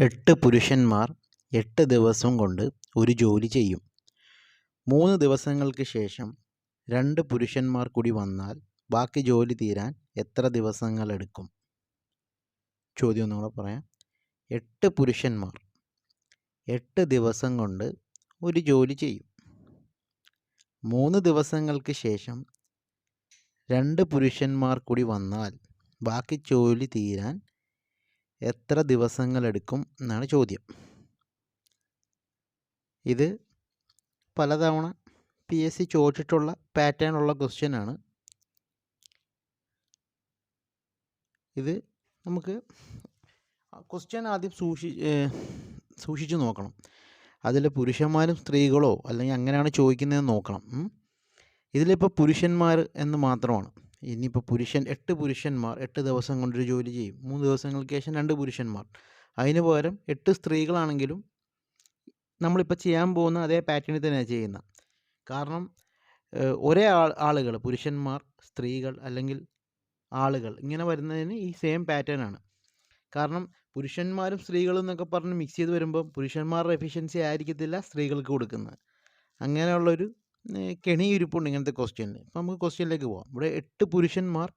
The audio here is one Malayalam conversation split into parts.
എട്ട് പുരുഷന്മാർ എട്ട് ദിവസം കൊണ്ട് ഒരു ജോലി ചെയ്യും. മൂന്ന് ദിവസങ്ങൾക്ക് ശേഷം രണ്ട് പുരുഷന്മാർ കൂടി വന്നാൽ ബാക്കി ജോലി തീരാൻ എത്ര ദിവസങ്ങൾ എടുക്കും? ചോദ്യം ഒന്നുകൂടെ പറയാം. എട്ട് പുരുഷന്മാർ എട്ട് ദിവസം കൊണ്ട് ഒരു ജോലി ചെയ്യും. മൂന്ന് ദിവസങ്ങൾക്ക് ശേഷം രണ്ട് പുരുഷന്മാർ കൂടി വന്നാൽ ബാക്കി ജോലി തീരാൻ എത്ര ദിവസങ്ങളെടുക്കും എന്നാണ് ചോദ്യം. ഇത് പലതവണ പി എസ് സി ചോദിച്ചിട്ടുള്ള പാറ്റേൺ ഉള്ള ക്വസ്റ്റ്യൻ ആണ്. ഇത് നമുക്ക് ക്വസ്റ്റ്യൻ ആദ്യം സൂക്ഷി സൂക്ഷിച്ച് നോക്കണം. അതിൽ പുരുഷന്മാരും സ്ത്രീകളോ അല്ലെങ്കിൽ അങ്ങനെയാണ് ചോദിക്കുന്നതെന്ന് നോക്കണം. ഇതിലിപ്പോൾ പുരുഷന്മാർ എന്ന് മാത്രമാണ്. ഇനിയിപ്പോൾ പുരുഷൻ എട്ട് പുരുഷന്മാർ എട്ട് ദിവസം കൊണ്ടൊരു ജോലി ചെയ്യും. മൂന്ന് ദിവസങ്ങൾക്ക് ശേഷം രണ്ട് പുരുഷന്മാർ. അതിന് പകരം എട്ട് സ്ത്രീകളാണെങ്കിലും നമ്മളിപ്പോൾ ചെയ്യാൻ പോകുന്ന അതേ പാറ്റേണിൽ തന്നെയാണ് ചെയ്യുന്നത് കാരണം ഒരേ ആൾ ആളുകൾ പുരുഷന്മാർ സ്ത്രീകൾ അല്ലെങ്കിൽ ആളുകൾ ഇങ്ങനെ വരുന്നതിന് ഈ സെയിം പാറ്റേൺ ആണ്. കാരണം പുരുഷന്മാരും സ്ത്രീകളും എന്നൊക്കെ പറഞ്ഞ് മിക്സ് ചെയ്ത് വരുമ്പോൾ പുരുഷന്മാരുടെ എഫിഷ്യൻസി ആയിരിക്കത്തില്ല സ്ത്രീകൾക്ക് കൊടുക്കുന്നത്. അങ്ങനെയുള്ളൊരു കെണിയിരുപ്പുണ്ട് ഇങ്ങനത്തെ ക്വസ്റ്റ്യനിൽ അപ്പോൾ നമുക്ക് ക്വസ്റ്റ്യനിലേക്ക് പോകാം ഇവിടെ എട്ട് പുരുഷന്മാർ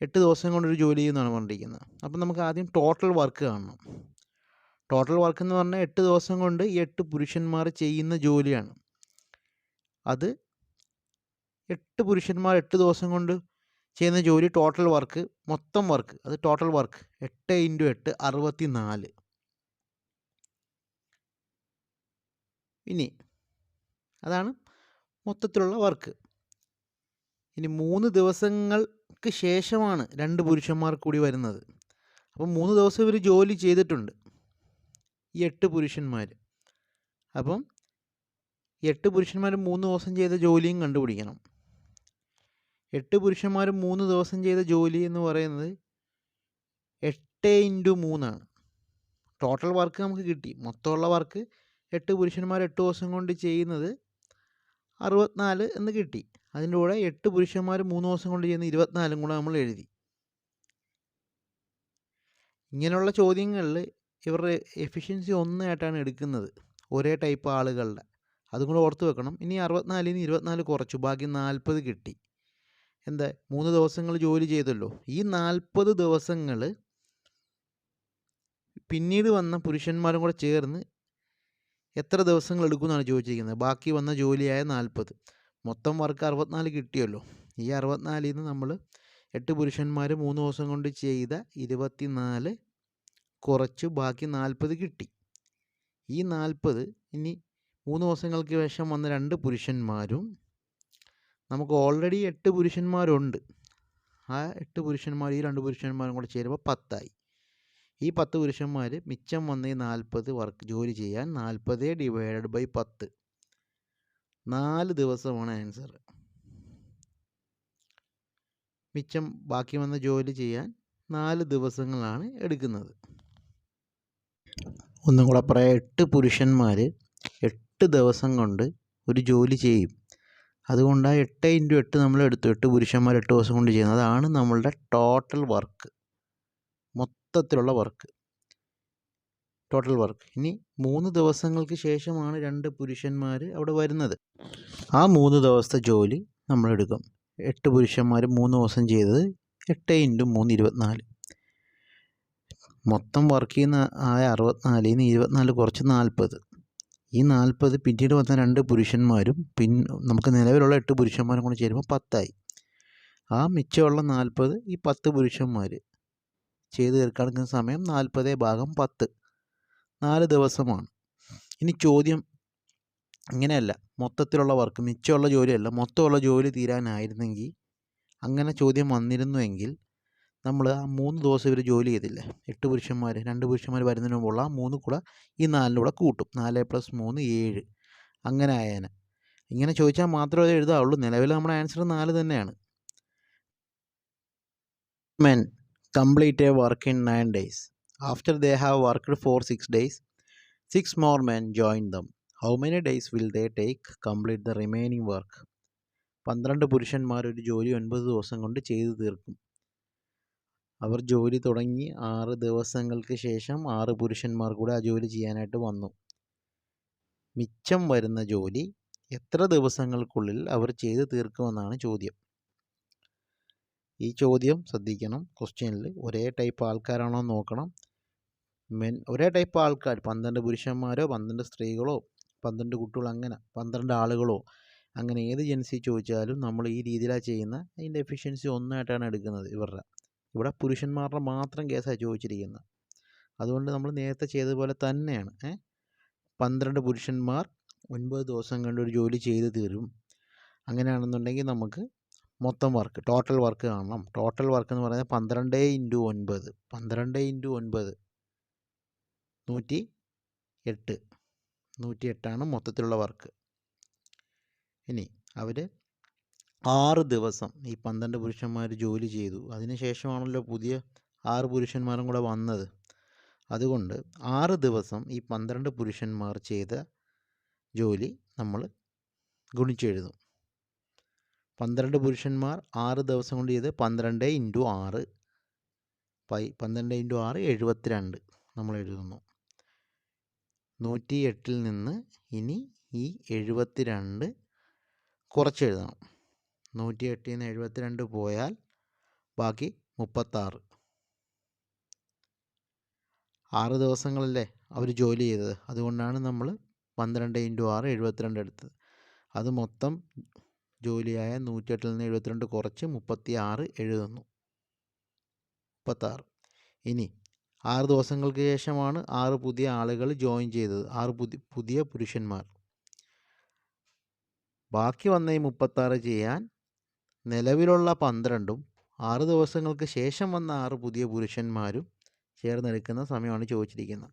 എട്ട് ദിവസം കൊണ്ടൊരു ജോലി ചെയ്യുന്നതാണ് പറഞ്ഞിരിക്കുന്നത്. അപ്പം നമുക്ക് ആദ്യം ടോട്ടൽ വർക്ക് കാണണം. ടോട്ടൽ വർക്ക് എന്ന് പറഞ്ഞാൽ എട്ട് ദിവസം കൊണ്ട് ഈ എട്ട് പുരുഷന്മാർ ചെയ്യുന്ന ജോലിയാണ്. അത് എട്ട് പുരുഷന്മാർ എട്ട് ദിവസം കൊണ്ട് ചെയ്യുന്ന ജോലി ടോട്ടൽ വർക്ക് മൊത്തം വർക്ക് അത് ടോട്ടൽ വർക്ക് എട്ട് ഇന്റു എട്ട് അറുപത്തി നാല് ഇനി അതാണ് മൊത്തത്തിലുള്ള വർക്ക്. ഇനി മൂന്ന് ദിവസങ്ങൾക്ക് ശേഷമാണ് രണ്ട് പുരുഷന്മാർ കൂടി വരുന്നത്. അപ്പം മൂന്ന് ദിവസം ഇവർ ജോലി ചെയ്തിട്ടുണ്ട്. ഈ എട്ട് പുരുഷന്മാർ അപ്പം എട്ട് പുരുഷന്മാർ മൂന്ന് ദിവസം ചെയ്ത ജോലിയും കണ്ടുപിടിക്കണം. എട്ട് പുരുഷന്മാർ മൂന്ന് ദിവസം ചെയ്ത ജോലി എന്ന് പറയുന്നത് എട്ട് ഇന്റു മൂന്നാണ്. ടോട്ടൽ വർക്ക് നമുക്ക് കിട്ടി. മൊത്തമുള്ള വർക്ക് എട്ട് പുരുഷന്മാർ എട്ട് ദിവസം കൊണ്ട് ചെയ്യുന്നത് അറുപത്തിനാല് എന്ന് കിട്ടി. അതിന്റെ കൂടെ എട്ട് പുരുഷന്മാർ മൂന്ന് ദിവസം കൊണ്ട് ചെയ്യുന്ന ഇരുപത്തിനാലും കൂടെ നമ്മൾ എഴുതി. ഇങ്ങനെയുള്ള ചോദ്യങ്ങളിൽ ഇവരുടെ എഫിഷ്യൻസി ഒന്നായിട്ടാണ് എടുക്കുന്നത്. ഒരേ ടൈപ്പ് ആളുകളുടെ. അതും കൂടെ ഓർത്ത് വെക്കണം. ഇനി അറുപത്തിനാലിൽ നിന്ന് ഇരുപത്തിനാല് കുറച്ചു. ബാക്കി നാൽപ്പത് കിട്ടി. എന്താ? മൂന്ന് ദിവസങ്ങൾ ജോലി ചെയ്തല്ലോ. ഈ നാൽപ്പത് ദിവസങ്ങൾ പിന്നീട് വന്ന പുരുഷന്മാരും കൂടെ ചേർന്ന് എത്ര ദിവസങ്ങൾ എടുക്കുമെന്നാണ് ചോദിച്ചിരിക്കുന്നത്? ബാക്കി വന്ന ജോലിയായ നാൽപ്പത്. മൊത്തം വർക്ക് അറുപത്തിനാല് കിട്ടിയല്ലോ. ഈ അറുപത്തിനാലിൽ നിന്ന് നമ്മൾ എട്ട് പുരുഷന്മാർ മൂന്ന് ദിവസം കൊണ്ട് ചെയ്ത ഇരുപത്തിനാല് കുറച്ച് ബാക്കി നാൽപ്പത് കിട്ടി. ഈ നാൽപ്പത് ഇനി മൂന്ന് ദിവസങ്ങൾക്ക് ശേഷം വന്ന രണ്ട് പുരുഷന്മാരും നമുക്ക് ഓൾറെഡി എട്ട് പുരുഷന്മാരുണ്ട്. ആ എട്ട് പുരുഷന്മാർ ഈ രണ്ട് പുരുഷന്മാരും കൂടെ ചേരുമ്പോൾ പത്തായി. ഈ പത്ത് പുരുഷന്മാർ മിച്ചം വന്ന ഈ നാൽപ്പത് വർക്ക് ജോലി ചെയ്യാൻ നാൽപ്പത് ഡിവൈഡഡ് ബൈ പത്ത്. നാല് ദിവസമാണ് ആൻസർ മിച്ചം ബാക്കി വന്ന ജോലി ചെയ്യാൻ നാല് ദിവസങ്ങളാണ് എടുക്കുന്നത്. ഒന്നും കൂടെ പറയാം. എട്ട് പുരുഷന്മാർ എട്ട് ദിവസം കൊണ്ട് ഒരു ജോലി ചെയ്യും. അതുകൊണ്ട് ആ എട്ട് ഇന്റു എട്ട് നമ്മൾ എടുത്തു എട്ട് പുരുഷന്മാർ എട്ട് ദിവസം കൊണ്ട് ചെയ്യുന്നത്. അതാണ് നമ്മളുടെ ടോട്ടൽ വർക്ക് മൊത്തത്തിലുള്ള വർക്ക് ടോട്ടൽ വർക്ക് ഇനി മൂന്ന് ദിവസങ്ങൾക്ക് ശേഷമാണ് രണ്ട് പുരുഷന്മാർ അവിടെ വരുന്നത്. ആ മൂന്ന് ദിവസത്തെ ജോലി നമ്മൾ എടുക്കും. എട്ട് പുരുഷന്മാർ മൂന്ന് ദിവസം ചെയ്തത് എട്ട് ഇന്റു മൂന്ന് ഇരുപത്തിനാല്. മൊത്തം വർക്ക് ചെയ്യുന്ന ആയ അറുപത്തിനാലിൽ നിന്ന് ഇരുപത്തിനാല് കുറച്ച് നാൽപ്പത് ഈ നാൽപ്പത് പിന്നീട് വന്ന രണ്ട് പുരുഷന്മാരും പിൻ നമുക്ക് നിലവിലുള്ള എട്ട് പുരുഷന്മാരും കൂടെ ചേരുമ്പോൾ പത്തായി. ആ മിച്ചമുള്ള നാൽപ്പത് ഈ പത്ത് പുരുഷന്മാർ ചെയ്ത് തീർക്കാനുള്ള സമയം നാൽപ്പത് ഭാഗം പത്ത്. നാല് ദിവസമാണ്. ഇനി ചോദ്യം ഇങ്ങനെയല്ല. മൊത്തത്തിലുള്ള വർക്ക് മിച്ചമുള്ള ജോലിയല്ല മൊത്തമുള്ള ജോലി തീരാനായിരുന്നെങ്കിൽ അങ്ങനെ ചോദ്യം വന്നിരുന്നുവെങ്കിൽ നമ്മൾ ആ മൂന്ന് ദിവസം ഇവർ ജോലി ചെയ്തില്ലേ? എട്ട് പുരുഷന്മാർ രണ്ട് പുരുഷന്മാർ വരുന്നതിന് മുമ്പുള്ള ആ മൂന്ന് കൂടെ ഈ നാലിന്റെ കൂടെ കൂട്ടും. നാല് പ്ലസ് മൂന്ന് ഏഴ്. അങ്ങനെ ആയേനെ. ഇങ്ങനെ ചോദിച്ചാൽ മാത്രമേ അത് എഴുതാവുള്ളൂ. നിലവിൽ നമ്മുടെ ആൻസർ നാല് തന്നെയാണ്. Men complete a work in nine days after they have worked for six days six more men join them how many days will they take complete the remaining work പന്ത്രണ്ട് പുരുഷന്മാർ ഒരു ജോലി ഒൻപത് ദിവസം കൊണ്ട് ചെയ്തു തീർക്കും. അവർ ജോലി തുടങ്ങി ആറ് ദിവസങ്ങൾക്ക് ശേഷം ആറ് പുരുഷന്മാർ കൂടെ ആ ജോലി ചെയ്യാനായിട്ട് വന്നു. മിച്ചം വരുന്ന ജോലി എത്ര ദിവസങ്ങൾക്കുള്ളിൽ അവർ ചെയ്തു തീർക്കുമെന്നാണ് ചോദ്യം. ഈ ചോദ്യം ശ്രദ്ധിക്കണം. ക്വസ്റ്റ്യനിൽ ഒരേ ടൈപ്പ് ആൾക്കാരാണോ നോക്കണം. മെൻ ഒരേ ടൈപ്പ് ആൾക്കാർ പന്ത്രണ്ട് പുരുഷന്മാരോ പന്ത്രണ്ട് സ്ത്രീകളോ പന്ത്രണ്ട് കുട്ടികളോ അങ്ങനെ പന്ത്രണ്ട് ആളുകളോ അങ്ങനെ ഏത് ജെൻസി ചോദിച്ചാലും നമ്മൾ ഈ രീതിയിലാണ് ചെയ്യുന്ന. അതിന്റെ എഫിഷ്യൻസി ഒന്നായിട്ടാണ് എടുക്കുന്നത് ഇവരുടെ. ഇവിടെ പുരുഷന്മാരുടെ മാത്രം കേസാണ് ചോദിച്ചിരിക്കുന്നത് അതുകൊണ്ട് നമ്മൾ നേരത്തെ ചെയ്തതുപോലെ തന്നെയാണ്. ഏ? പന്ത്രണ്ട് പുരുഷന്മാർ ഒൻപത് ദിവസം കൊണ്ട് ഒരു ജോലി ചെയ്തു തീരും. അങ്ങനെയാണെന്നുണ്ടെങ്കിൽ നമുക്ക് മൊത്തം വർക്ക് ടോട്ടൽ വർക്ക് കാണണം. ടോട്ടൽ വർക്ക് എന്ന് പറയുന്നത് പന്ത്രണ്ട് ഇന്റു ഒൻപത്. പന്ത്രണ്ട് ഇന്റു ഒൻപത്. നൂറ്റി എട്ട്. നൂറ്റി എട്ടാണ് മൊത്തത്തിലുള്ള വർക്ക് ഇനി അവർ ആറ് ദിവസം ഈ പന്ത്രണ്ട് പുരുഷന്മാർ ജോലി ചെയ്തു. അതിനുശേഷമാണല്ലോ പുതിയ ആറ് പുരുഷന്മാരും കൂടെ വന്നത്. അതുകൊണ്ട് ആറ് ദിവസം ഈ പന്ത്രണ്ട് പുരുഷന്മാർ ചെയ്ത ജോലി നമ്മൾ ഗുണിച്ചെഴുതും പന്ത്രണ്ട് പുരുഷന്മാർ ആറ് ദിവസം കൊണ്ട് ചെയ്ത് പന്ത്രണ്ട് ഇന്റു ആറ്. പൈ പന്ത്രണ്ട് ഇന്റു ആറ് എഴുപത്തിരണ്ട് നമ്മൾ എഴുതുന്നു. നൂറ്റി എട്ടിൽ നിന്ന് ഇനി ഈ എഴുപത്തിരണ്ട് കുറച്ചെഴുതണം നൂറ്റി എട്ടിൽ നിന്ന് എഴുപത്തിരണ്ട് പോയാൽ ബാക്കി മുപ്പത്താറ്. ആറ് ദിവസങ്ങളല്ലേ അവർ ജോലി ചെയ്തത്. അതുകൊണ്ടാണ് നമ്മൾ പന്ത്രണ്ട് ഇന്റു ആറ് എഴുപത്തിരണ്ട് എടുത്തത്. അത് മൊത്തം ജോലിയായ നൂറ്റിയെട്ടിൽ നിന്ന് എഴുപത്തിരണ്ട് കുറച്ച് മുപ്പത്തി ആറ് എഴുതുന്നു. മുപ്പത്താറ്. ഇനി ആറ് ദിവസങ്ങൾക്ക് ശേഷമാണ് ആറ് പുതിയ ആളുകൾ ജോയിൻ ചെയ്തത്. ആറ് പുതിയ പുതിയ പുരുഷന്മാർ. ബാക്കി വന്ന ഈ മുപ്പത്താറ് ചെയ്യാൻ നിലവിലുള്ള പന്ത്രണ്ടും ആറ് ദിവസങ്ങൾക്ക് ശേഷം വന്ന ആറ് പുതിയ പുരുഷന്മാരും ചേർന്നെടുക്കുന്ന സമയമാണ് ചോദിച്ചിരിക്കുന്നത്.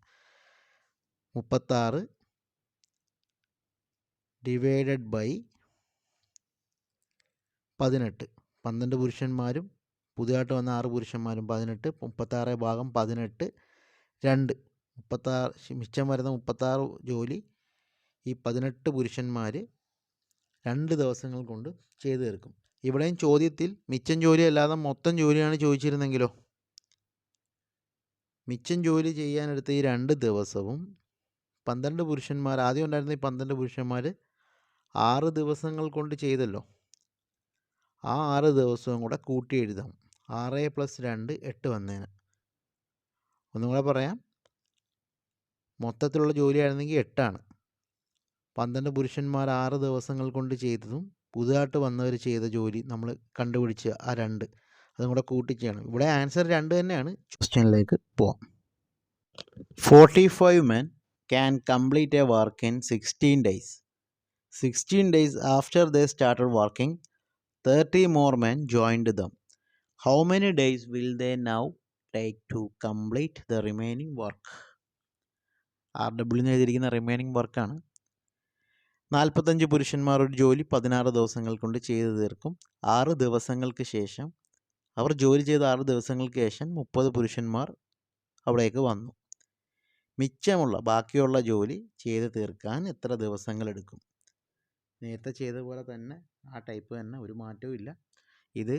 മുപ്പത്താറ് ഡിവൈഡഡ് ബൈ പതിനെട്ട്. പന്ത്രണ്ട് പുരുഷന്മാരും പുതിയതായിട്ട് വന്ന ആറ് പുരുഷന്മാരും പതിനെട്ട് മുപ്പത്താറ് ഭാഗം പതിനെട്ട് രണ്ട്. മുപ്പത്താറ് മിച്ചം വരുന്ന മുപ്പത്താറ് ജോലി ഈ പതിനെട്ട് പുരുഷന്മാർ രണ്ട് ദിവസങ്ങൾ കൊണ്ട് ചെയ്തു തീർക്കും. ഇവിടെയും ചോദ്യത്തിൽ മിച്ചം ജോലി അല്ലാതെ മൊത്തം ജോലിയാണ് ചോദിച്ചിരുന്നെങ്കിലോ? മിച്ചം ജോലി ചെയ്യാനെടുത്ത ഈ രണ്ട് ദിവസവും പന്ത്രണ്ട് പുരുഷന്മാർ ആദ്യം ഉണ്ടായിരുന്ന ഈ പന്ത്രണ്ട് പുരുഷന്മാർ ആറ് ദിവസങ്ങൾ കൊണ്ട് ചെയ്തല്ലോ? ആ ആറ് ദിവസവും കൂടെ കൂട്ടി എഴുതാം. ആറ് പ്ലസ് രണ്ട് എട്ട് വന്നേന്. ഒന്നും കൂടെ പറയാം. മൊത്തത്തിലുള്ള ജോലിയായിരുന്നെങ്കിൽ എട്ടാണ്. പന്ത്രണ്ട് പുരുഷന്മാർ ആറ് ദിവസങ്ങൾ കൊണ്ട് ചെയ്തതും പുതുതായിട്ട് വന്നവർ ചെയ്ത ജോലി നമ്മൾ കണ്ടുപിടിച്ച് ആ രണ്ട് അതും കൂടെ കൂട്ടി ചെയ്യണം. ഇവിടെ ആൻസർ രണ്ട് തന്നെയാണ്. ക്വസ്റ്റ്യനിലേക്ക് പോവാം. Forty five men can complete a work in sixteen days sixteen days after they started working thirty more men joined them how many days will they now take to complete the remaining work R W എഴുതിയിരിക്കുന്ന റിമൈനിങ് വർക്കാണ് നാൽപ്പത്തഞ്ച് പുരുഷന്മാർ ഒരു ജോലി പതിനാറ് ദിവസങ്ങൾ കൊണ്ട് ചെയ്തു തീർക്കും. ആറ് ദിവസങ്ങൾക്ക് ശേഷം അവർ ജോലി ചെയ്ത ആറ് ദിവസങ്ങൾക്ക് ശേഷം മുപ്പത് പുരുഷന്മാർ അവിടേക്ക് വന്നു. മിച്ചമുള്ള ബാക്കിയുള്ള ജോലി ചെയ്ത് തീർക്കാൻ എത്ര ദിവസങ്ങൾ എടുക്കും? നേരത്തെ ചെയ്ത പോലെ തന്നെ ആ ടൈപ്പ് തന്നെ ഒരു മാറ്റവും ഇല്ല. ഇത്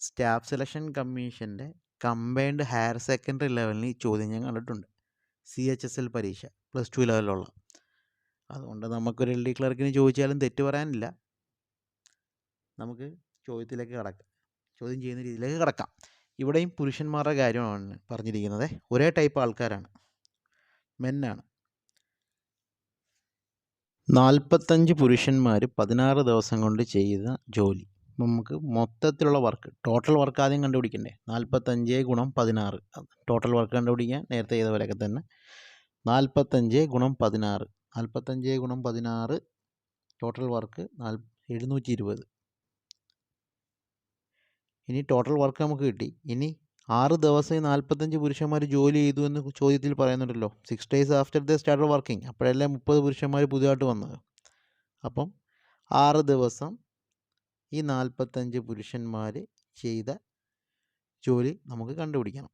സ്റ്റാഫ് സെലക്ഷൻ കമ്മീഷന്റെ കമ്പൈൻഡ് ഹയർ സെക്കൻഡറി ലെവലിന് ഈ ചോദ്യം ഞാൻ കണ്ടിട്ടുണ്ട്. സി എച്ച് എസ് എൽ പരീക്ഷ പ്ലസ് ടു ലെവലിലുള്ള അതുകൊണ്ട് നമുക്കൊരു എൽ ഡി ക്ലർക്കിന് ചോദിച്ചാലും തെറ്റ് പറയാനില്ല. നമുക്ക് ചോദ്യത്തിലേക്ക് കടക്കാം. ചോദ്യം ചെയ്യുന്ന രീതിയിലേക്ക് കടക്കാം. ഇവിടെയും പുരുഷന്മാരുടെ കാര്യമാണ് പറഞ്ഞിരിക്കുന്നത്. ഒരേ ടൈപ്പ് ആൾക്കാരാണ്. മെന്നാണ് നാൽപ്പത്തഞ്ച് പുരുഷന്മാർ പതിനാറ് ദിവസം കൊണ്ട് ചെയ്ത ജോലി. നമുക്ക് മൊത്തത്തിലുള്ള വർക്ക് ടോട്ടൽ വർക്ക് ആദ്യം കണ്ടുപിടിക്കണ്ടേ? നാൽപ്പത്തഞ്ച് ഗുണം പതിനാറ്. ടോട്ടൽ വർക്ക് കണ്ടുപിടിക്കാൻ നേരത്തെ ചെയ്ത പോലെയൊക്കെ തന്നെ. നാൽപ്പത്തഞ്ച് ഗുണം പതിനാറ്. നാൽപ്പത്തഞ്ച് ഗുണം പതിനാറ് ടോട്ടൽ വർക്ക് നാൽ എഴുന്നൂറ്റി ഇരുപത് ഇനി ടോട്ടൽ വർക്ക് നമുക്ക് കിട്ടി. ഇനി ആറ് ദിവസം നാൽപ്പത്തഞ്ച് പുരുഷന്മാർ ജോലി ചെയ്തു എന്ന് ചോദ്യത്തിൽ പറയുന്നുണ്ടല്ലോ. Six days after the start working അപ്പോഴല്ലേ മുപ്പത് പുരുഷന്മാർ പുതിയതായിട്ട് വന്നത്. അപ്പം ആറ് ദിവസം ഈ നാൽപ്പത്തഞ്ച് പുരുഷന്മാർ ചെയ്ത ജോലി നമുക്ക് കണ്ടുപിടിക്കണം.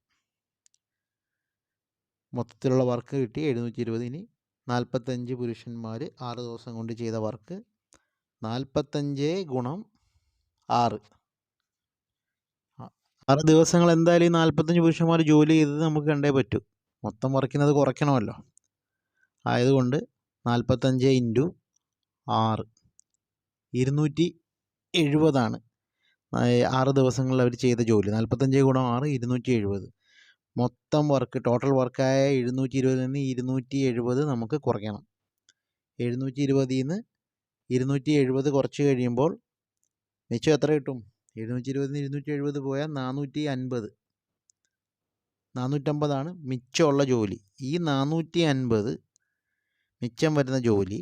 മൊത്തത്തിലുള്ള വർക്ക് കിട്ടി എഴുന്നൂറ്റി ഇരുപത് ഇനി നാൽപ്പത്തഞ്ച് പുരുഷന്മാർ ആറ് ദിവസം കൊണ്ട് ചെയ്ത വർക്ക് നാൽപ്പത്തഞ്ച് ഗുണം ആറ്. ആറ് ദിവസങ്ങൾ എന്തായാലും ഈ നാൽപ്പത്തഞ്ച് പുരുഷന്മാർ ജോലി ചെയ്തത് നമുക്ക് കണ്ടേ പറ്റൂ. മൊത്തം കുറയ്ക്കുന്നത് കുറയ്ക്കണമല്ലോ. ആയതുകൊണ്ട് നാൽപ്പത്തഞ്ച് ഇന്റു ആറ് ഇരുന്നൂറ്റി എഴുപതാണ് ആറ് ദിവസങ്ങളിൽ അവർ ചെയ്ത ജോലി. നാൽപ്പത്തഞ്ച് ഗുണം ആറ് ഇരുന്നൂറ്റി എഴുപത് മൊത്തം വർക്ക് ടോട്ടൽ വർക്കായ എഴുന്നൂറ്റി ഇരുപതിൽ നിന്ന് ഇരുന്നൂറ്റി എഴുപത് നമുക്ക് കുറയ്ക്കണം. എഴുന്നൂറ്റി ഇരുപതിൽ നിന്ന് ഇരുന്നൂറ്റി എഴുപത് കുറച്ച് കഴിയുമ്പോൾ മിച്ചം എത്ര കിട്ടും? എഴുന്നൂറ്റി ഇരുപതിന് ഇരുന്നൂറ്റി എഴുപത് പോയാൽ നാനൂറ്റി അൻപത് നാനൂറ്റമ്പതാണ് മിച്ചമുള്ള ജോലി. ഈ നാനൂറ്റി അൻപത് മിച്ചം വരുന്ന ജോലി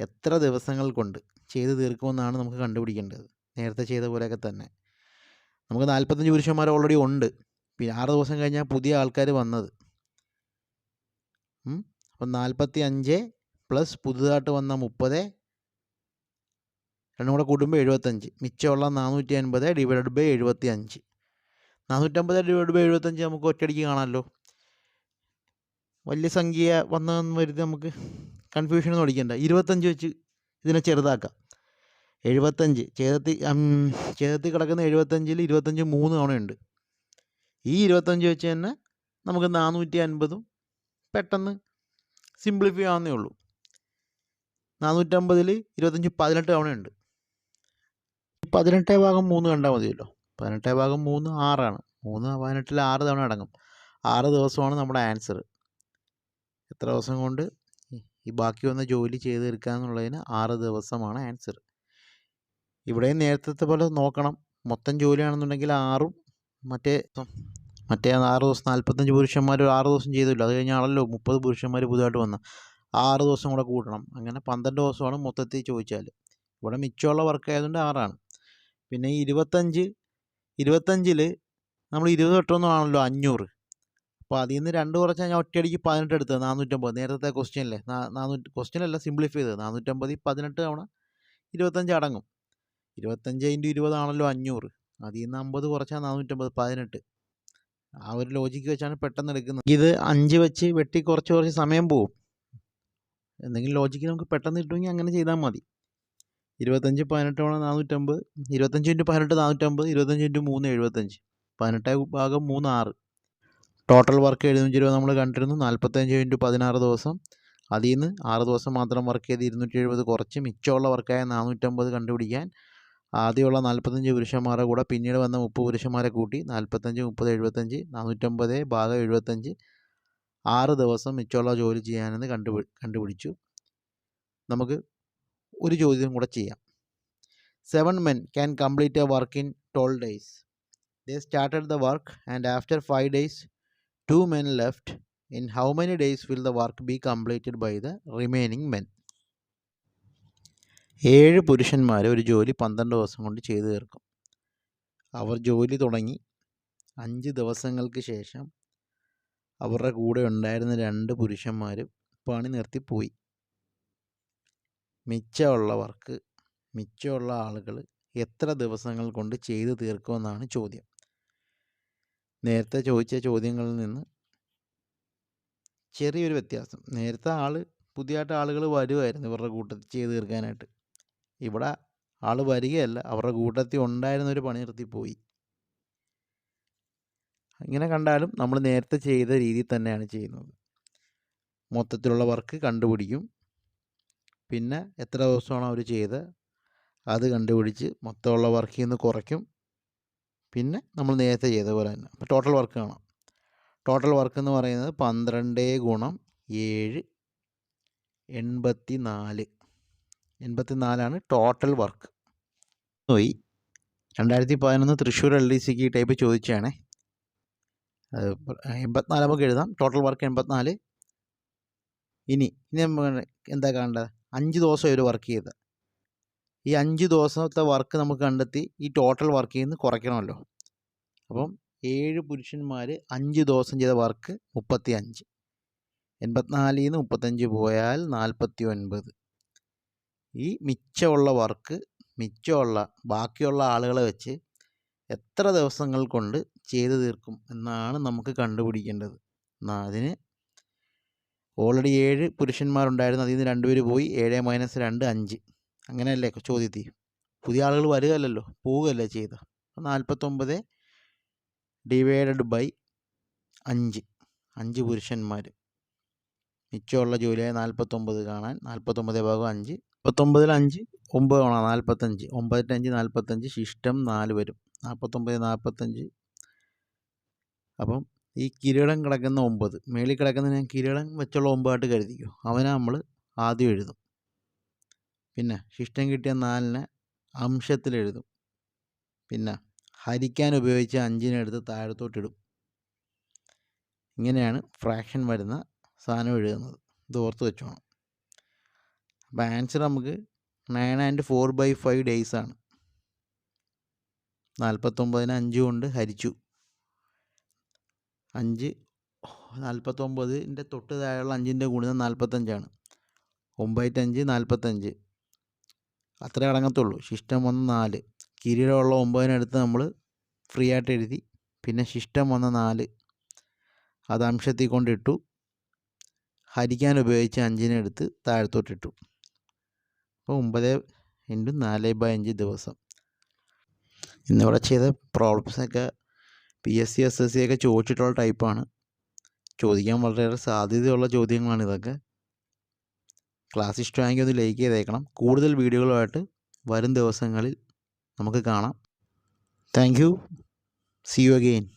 എത്ര ദിവസങ്ങൾ കൊണ്ട് ചെയ്ത് തീർക്കുമെന്നാണ് നമുക്ക് കണ്ടുപിടിക്കേണ്ടത്. നേരത്തെ ചെയ്ത പോലെയൊക്കെ തന്നെ. നമുക്ക് നാൽപ്പത്തഞ്ച് പുരുഷന്മാർ ഓൾറെഡി ഉണ്ട്. പിന്നെ ആറ് ദിവസം കഴിഞ്ഞാൽ പുതിയ ആൾക്കാർ വന്നത്. അപ്പം നാൽപ്പത്തി അഞ്ച് പ്ലസ് പുതുതായിട്ട് വന്ന മുപ്പത് രണ്ടും കൂടെ കൂട്ടുമ്പോൾ എഴുപത്തഞ്ച്. മിച്ചമുള്ള നാനൂറ്റി അൻപത് ഡിവൈഡഡ് ബൈ എഴുപത്തി അഞ്ച് നാനൂറ്റമ്പത് ഡിവൈഡ് ബൈ എഴുപത്തഞ്ച് നമുക്ക് ഒറ്റയടിക്ക് കാണാമല്ലോ വലിയ സംഖ്യ വന്നതെന്ന് വരുത്തി നമുക്ക് കൺഫ്യൂഷൻ ഒന്നും അടിക്കണ്ട. ഇരുപത്തഞ്ച് വെച്ച് ഇതിനെ ചെറുതാക്കാം. എഴുപത്തഞ്ച്. ചേതത്തി ചേതത്തി കിടക്കുന്ന എഴുപത്തഞ്ചിൽ ഇരുപത്തഞ്ച് മൂന്ന് തവണയുണ്ട്. ഈ ഇരുപത്തഞ്ച് വെച്ച് തന്നെ നമുക്ക് നാനൂറ്റി അൻപതും പെട്ടെന്ന് സിംപ്ലിഫൈ ആവുന്നേ ഉള്ളൂ. നാനൂറ്റമ്പതിൽ ഇരുപത്തഞ്ച് പതിനെട്ട് തവണയുണ്ട്. പതിനെട്ടേ ഭാഗം മൂന്ന് കണ്ടാൽ മതിയല്ലോ. പതിനെട്ടേ ഭാഗം മൂന്ന് ആറാണ്. മൂന്ന് പതിനെട്ടിൽ ആറ് തവണ അടങ്ങും. ആറ് ദിവസമാണ് നമ്മുടെ ആൻസർ എത്ര ദിവസം കൊണ്ട് ഈ ബാക്കി വന്ന ജോലി ചെയ്ത് തീർക്കുക എന്നുള്ളതിന് ആറ് ദിവസമാണ് ആൻസർ ഇവിടെയും നേരത്തെ പോലെ നോക്കണം. മൊത്തം ജോലിയാണെന്നുണ്ടെങ്കിൽ ആറും മറ്റേ മറ്റേ ആറ് ദിവസം നാൽപ്പത്തഞ്ച് പുരുഷന്മാർ ആറ് ദിവസം ചെയ്തില്ല. അത് കഴിഞ്ഞാണല്ലോ മുപ്പത് പുരുഷന്മാർ പുതുതായിട്ട് വന്ന. ആറ് ദിവസം കൂടെ കൂട്ടണം. അങ്ങനെ പന്ത്രണ്ട് ദിവസമാണ് മൊത്തത്തിൽ ചോദിച്ചാൽ ഇവിടെ മിച്ചമുള്ള വർക്ക് ആയതുകൊണ്ട് ആറാണ്. പിന്നെ ഈ ഇരുപത്തഞ്ച് ഇരുപത്തഞ്ചിൽ നമ്മൾ ഇരുപത് ആണല്ലോ അഞ്ഞൂറ്. അപ്പോൾ അതിൽ നിന്ന് രണ്ട് കുറച്ച് ഞാൻ ഒറ്റയടിക്ക് പതിനെട്ട് എടുത്തത് നാനൂറ്റമ്പത്. നേരത്തെ ക്വസ്റ്റ്യനിലെ നാനൂറ്റി ക്വസ്റ്റ്യനല്ല സിംപ്ലിഫൈ ചെയ്തത്. നാനൂറ്റമ്പതിൽ പതിനെട്ട് തവണ ഇരുപത്തഞ്ച് അടങ്ങും. ഇരുപത്തഞ്ച് ഇന്റു ഇരുപതാണല്ലോ അഞ്ഞൂറ്. അതിൽ നിന്ന് അമ്പത് കുറച്ചാൽ നാനൂറ്റമ്പത് പതിനെട്ട്. ആ ഒരു ലോജിക്ക് വെച്ചാണ് പെട്ടെന്ന് എടുക്കുന്നത്. ഇത് അഞ്ച് വെച്ച് വെട്ടി കുറച്ച് കുറച്ച് സമയം പോവും. എന്തെങ്കിലും ലോജിക്ക് നമുക്ക് പെട്ടെന്ന് കിട്ടുമെങ്കിൽ അങ്ങനെ ചെയ്താൽ മതി. ഇരുപത്തഞ്ച് പതിനെട്ട് തവണ നാനൂറ്റമ്പത് ഇരുപത്തഞ്ച് ഇന്റു പതിനെട്ട് നാനൂറ്റമ്പത് ഇരുപത്തഞ്ച് ഇന്റു മൂന്ന് എഴുപത്തഞ്ച്. പതിനെട്ട് ഭാഗം മൂന്ന് ആറ് ടോട്ടൽ വർക്ക് എഴുന്നൂറ്റി ഇരുപത് നമ്മൾ കണ്ടിരുന്നു. നാൽപ്പത്തഞ്ച് ഇന്റു പതിനാറ് ദിവസം. അതിൽ നിന്ന് ആറ് ദിവസം മാത്രം വർക്ക് ചെയ്ത് ഇരുന്നൂറ്റി എഴുപത് കുറച്ച്. മിച്ചമുള്ള വർക്കായ നാനൂറ്റമ്പത് കണ്ടുപിടിക്കാൻ ആദ്യമുള്ള നാൽപ്പത്തഞ്ച് പുരുഷന്മാരെ കൂടെ പിന്നീട് വന്ന മുപ്പത് പുരുഷന്മാരെ കൂട്ടി നാൽപ്പത്തഞ്ച് മുപ്പത് എഴുപത്തഞ്ച് നാനൂറ്റമ്പത് ഭാഗം എഴുപത്തഞ്ച്. ആറ് ദിവസം മിച്ചമുള്ള ജോലി ചെയ്യാനെന്ന് കണ്ടുപിടി കണ്ടുപിടിച്ചു. നമുക്ക് ഒരു ചോദ്യം കൂടെ ചെയ്യാം. Seven men can complete a work in twelve days they started the work and after five days two men left in how many days will the work be completed by the remaining men ഏഴ് പുരുഷന്മാർ ഒരു ജോലി പന്ത്രണ്ട് ദിവസം കൊണ്ട് ചെയ്തു തീർക്കും. അവർ ജോലി തുടങ്ങി. അഞ്ച് ദിവസങ്ങൾക്ക് ശേഷം അവരുടെ കൂടെ ഉണ്ടായിരുന്ന രണ്ട് പുരുഷന്മാർ പണി നിർത്തിപ്പോയി മിച്ചമുള്ള വർക്ക് മിച്ചമുള്ള ആളുകൾ എത്ര ദിവസങ്ങൾ കൊണ്ട് ചെയ്തു തീർക്കുമെന്നാണ് ചോദ്യം. നേരത്തെ ചോദിച്ച ചോദ്യങ്ങളിൽ നിന്ന് ചെറിയൊരു വ്യത്യാസം. നേരത്തെ ആൾ പുതിയതായിട്ട് ആളുകൾ വരുമായിരുന്നു ഇവരുടെ കൂട്ടത്തിൽ ചെയ്തു തീർക്കാനായിട്ട്. ഇവിടെ ആൾ വരികയല്ല അവരുടെ കൂട്ടത്തിൽ ഉണ്ടായിരുന്നൊരു പണി നിർത്തി പോയി. ഇങ്ങനെ കണ്ടാലും നമ്മൾ നേരത്തെ ചെയ്ത രീതിയിൽ തന്നെയാണ് ചെയ്യുന്നത്. മൊത്തത്തിലുള്ള വർക്ക് കണ്ടുപിടിക്കും. പിന്നെ എത്ര ദിവസമാണ് അവർ ചെയ്ത്? അത് കണ്ടുപിടിച്ച് മൊത്തമുള്ള വർക്കിൽ നിന്ന് കുറയ്ക്കും. പിന്നെ നമ്മൾ നേരത്തെ ചെയ്ത പോലെ തന്നെ. അപ്പോൾ ടോട്ടൽ വർക്ക് കാണാം. ടോട്ടൽ വർക്ക് എന്ന് പറയുന്നത് പന്ത്രണ്ട് ഗുണം ഏഴ് എൺപത്തി നാല് എൺപത്തി നാലാണ് ടോട്ടൽ വർക്ക് പോയി. രണ്ടായിരത്തി പതിനൊന്ന് തൃശ്ശൂർ എൽ ഡി സിക്ക് ഈ ടൈപ്പ് ചോദിച്ചാണേ എൺപത്തിനാല് നമുക്ക് എഴുതാം. ടോട്ടൽ വർക്ക് എൺപത്തിനാല്. ഇനി ഇനി എന്താ കാണേണ്ടത്? അഞ്ച് ദിവസം ഒരു വർക്ക് ചെയ്ത്. ഈ അഞ്ച് ദിവസത്തെ വർക്ക് നമുക്ക് കണ്ടെത്തി ഈ ടോട്ടൽ വർക്ക് നിന്ന് കുറയ്ക്കണമല്ലോ. അപ്പം ഏഴ് പുരുഷന്മാർ അഞ്ച് ദിവസം ചെയ്ത വർക്ക് മുപ്പത്തി അഞ്ച് എൺപത്തിനാലിൽ നിന്ന് മുപ്പത്തഞ്ച് പോയാൽ നാൽപ്പത്തി ഒൻപത് ഈ മിച്ചമുള്ള വർക്ക് മിച്ചമുള്ള ബാക്കിയുള്ള ആളുകളെ വെച്ച് എത്ര ദിവസങ്ങൾ കൊണ്ട് ചെയ്തു തീർക്കും എന്നാണ് നമുക്ക് കണ്ടുപിടിക്കേണ്ടത്. അതിന് ഓൾറെഡി ഏഴ് പുരുഷന്മാരുണ്ടായിരുന്നു. അതിൽ നിന്ന് രണ്ടുപേർ പോയി. ഏഴ് മൈനസ് രണ്ട് അഞ്ച്. അങ്ങനെയല്ലേ ചോദ്യത്തി പുതിയ ആളുകൾ വരികയല്ലല്ലോ. പോവുകയല്ലേ ചെയ്ത അപ്പോൾ നാൽപ്പത്തൊമ്പത് ഡിവൈഡഡ് ബൈ അഞ്ച്. അഞ്ച് പുരുഷന്മാർ. മിച്ചമുള്ള ജോലിയായ നാൽപ്പത്തൊമ്പത് കാണാൻ. നാൽപ്പത്തൊമ്പത് ഭാഗം അഞ്ച്. മുപ്പത്തൊമ്പതിൽ അഞ്ച് ഒമ്പത് കാണാം. നാൽപ്പത്തഞ്ച് ഒമ്പതിന്റെ അഞ്ച് നാൽപ്പത്തഞ്ച് ശിഷ്ടം നാല് വരും. നാൽപ്പത്തൊമ്പത് നാൽപ്പത്തഞ്ച് അപ്പം ഈ കിരീടം കിടക്കുന്ന ഒമ്പത്. മേളിൽ കിടക്കുന്ന ഞാൻ കിരീടം വെച്ചുള്ള ഒമ്പതായിട്ട് കരുതിക്കും? അവനെ നമ്മൾ ആദ്യം എഴുതും. പിന്നെ ശിഷ്ടം കിട്ടിയ നാലിനെ അംശത്തിൽ എഴുതും. പിന്നെ ഹരിക്കാൻ ഉപയോഗിച്ച അഞ്ചിനെ എടുത്ത് താഴത്തോട്ടിടും ഇങ്ങനെയാണ് ഫ്രാക്ഷൻ വരുന്ന സാധനം എഴുതുന്നത്. ഇത് ഓർത്ത് വെച്ചോണം. അപ്പോൾ ആൻസർ നമുക്ക് nine and four by five ഡേയ്സാണ് നാൽപ്പത്തൊമ്പതിന് അഞ്ച് കൊണ്ട് ഹരിച്ചു. അഞ്ച് നാൽപ്പത്തൊമ്പതിന്റെ തൊട്ട് താഴെയുള്ള അഞ്ചിന്റെ ഗുണിതം നാൽപ്പത്തഞ്ചാണ് ഒമ്പതിറ്റഞ്ച് നാൽപ്പത്തഞ്ച് അത്രേ അടങ്ങത്തുള്ളൂ. ശിഷ്ടം വന്ന് നാല്. കിരീടമുള്ള ഒമ്പതിനടുത്ത് നമ്മൾ ഫ്രീ ആയിട്ട് എഴുതി പിന്നെ ശിഷ്ടം വന്ന നാല്. അത് അംശത്തിൽ കൊണ്ടിട്ടു ഹരിക്കാൻ ഉപയോഗിച്ച് അഞ്ചിനെടുത്ത് താഴത്തോട്ടിട്ടു അപ്പോൾ ഒമ്പത് ഇന്റു നാല് ബൈ അഞ്ച് ദിവസം. ഇന്നിവിടെ ചെയ്ത പ്രോബ്ലംസൊക്കെ P S C S S C ഒക്കെ ചോദിച്ചിട്ടുള്ള ടൈപ്പാണ് ചോദിക്കാൻ വളരെയേറെ സാധ്യതയുള്ള ചോദ്യങ്ങളാണ് ഇതൊക്കെ. ക്ലാസ് ഇഷ്ടമായെങ്കിൽ ഒന്ന് ലൈക്ക് ചെയ്തേക്കണം. കൂടുതൽ വീഡിയോകളുമായിട്ട് വരും ദിവസങ്ങളിൽ നമുക്ക് കാണാം. Thank you see you again